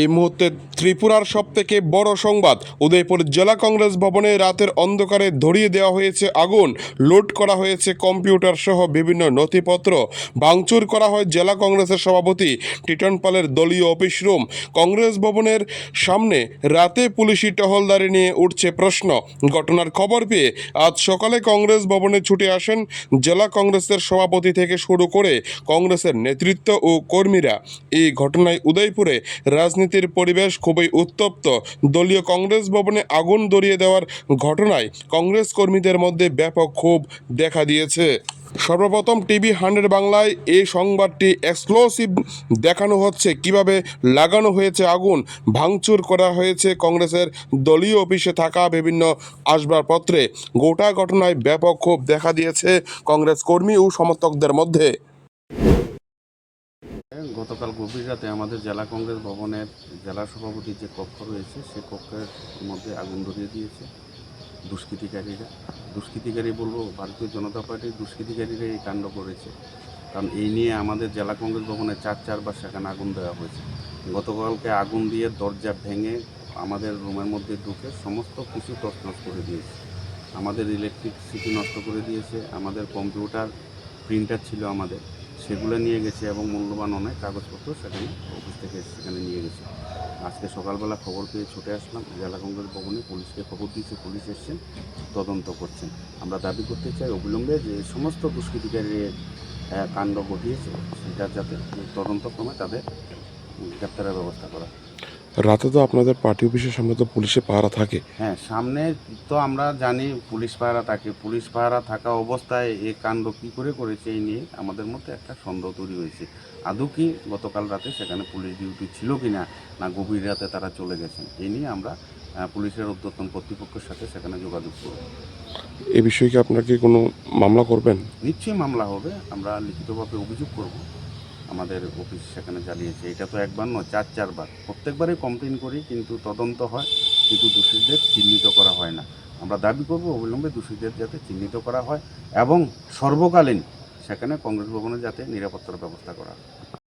এই মুহূর্তে ত্রিপুরার সব থেকে বড় সংবাদ, উদয়পুর জেলা কংগ্রেস ভবনে রাতের অন্ধকারে ধরিয়ে দেওয়া হয়েছে আগুন লুট করা হয়েছে কম্পিউটার সহ বিভিন্ন নথিপত্র, ভাঙচুর করা হয় জেলা কংগ্রেসের সভাপতি টিটন পালের দলীয় অফিস রুম। কংগ্রেস ভবনের সামনে রাতে পুলিশি টহলদারি নিয়ে উঠছে প্রশ্ন। ঘটনার খবর পেয়ে আজ সকালে কংগ্রেস ভবনে ছুটে আসেন জেলা কংগ্রেসের সভাপতি থেকে শুরু করে কংগ্রেসের নেতৃত্ব ও কর্মীরা। এই ঘটনায় উদয়পুরে রাজনীতির পরিবেশ খুবই উত্তপ্ত। দলীয় কংগ্রেস ভবনে আগুন ধরিয়ে দেওয়ার ঘটনায় কংগ্রেস কর্মীদের মধ্যে ব্যাপক ক্ষোভ দেখা দিয়েছে। সর্বপ্রথম টিভি হান্ড্রেড বাংলায় এই সংবাদটি এক্সক্লুসিভ দেখানো হচ্ছে। কীভাবে লাগানো হয়েছে আগুন, ভাঙচুর করা হয়েছে কংগ্রেসের দলীয় অফিসে থাকা বিভিন্ন আসবাবপত্রে। গোটা ঘটনায় ব্যাপক ক্ষোভ দেখা দিয়েছে কংগ্রেস কর্মী ও সমর্থকদের মধ্যে। গতকাল গভীর রাতে আমাদের জেলা কংগ্রেস ভবনের জেলা সভাপতির যে কক্ষ রয়েছে, সে কক্ষের মধ্যে আগুন ধরিয়ে দিয়েছে দুষ্কৃতিকারীরা। দুষ্কৃতিকারী বলব, ভারতীয় জনতা পার্টির দুষ্কৃতিকারীরা এই কাণ্ড করেছে। কারণ এই নিয়ে আমাদের জেলা কংগ্রেস ভবনে চার চারবার সেখানে আগুন দেওয়া হয়েছে। গতকালকে আগুন দিয়ে দরজা ভেঙে আমাদের রুমের মধ্যে ঢুকে সমস্ত কিছু তছনছ করে দিয়েছে। আমাদের ইলেকট্রিসিটি নষ্ট করে দিয়েছে, আমাদের কম্পিউটার, প্রিন্টার ছিল আমাদের। সেগুলো নিয়ে গেছে এবং মূল্যবান অনেক কাগজপত্র সেখানে অফিস থেকে সেখানে নিয়ে গেছে আজকে সকালবেলা খবর পেয়ে ছুটে আসলাম, জেলা কংগ্রেস ভবনে পুলিশকে খবর দিয়েছে, পুলিশ এসছেন, তদন্ত করছেন আমরা দাবি করতে চাই অবিলম্বে যে সমস্ত দুষ্কৃতিকারী কাণ্ড ঘটিয়েছে, সেটা যাতে তদন্ত ক্রমে তাদের গ্রেপ্তারের ব্যবস্থা করা। রাতে তো আপনাদের পার্টি অফিসের সামনে তো পুলিশে পাহারা থাকে। হ্যাঁ সামনে তো আমরা জানি পুলিশ পাহারা থাকে। পুলিশ পাহারা থাকা অবস্থায় এই কাণ্ড কী করে করেছে এই নিয়ে আমাদের মধ্যে একটা সন্দেহ তৈরি হয়েছে। আদৌ কি গতকাল রাতে সেখানে পুলিশ ডিউটি ছিল কি না না গভীর রাতে তারা চলে গেছেন এই নিয়ে আমরা পুলিশের উদ্যতন কর্তৃপক্ষের সাথে সেখানে যোগাযোগ করব। এ বিষয়ে কি আপনাকে কোনো মামলা করবেন? নিশ্চয়ই মামলা হবে। আমরা লিখিতভাবে অভিযোগ করব। আমাদের অফিস সেখানে চালিয়েছে। এটা তো একবার নয়, চার, চারবার। প্রত্যেকবারই কমপ্লেন করি, কিন্তু তদন্ত হয়, কিন্তু দোষীদের চিহ্নিত করা হয় না। আমরা দাবি করব, অবিলম্বে দোষীদের যাতে চিহ্নিত করা হয় এবং সর্বকালীন সেখানে কংগ্রেস ভবনে যাতে নিরাপত্তার ব্যবস্থা করা হয়।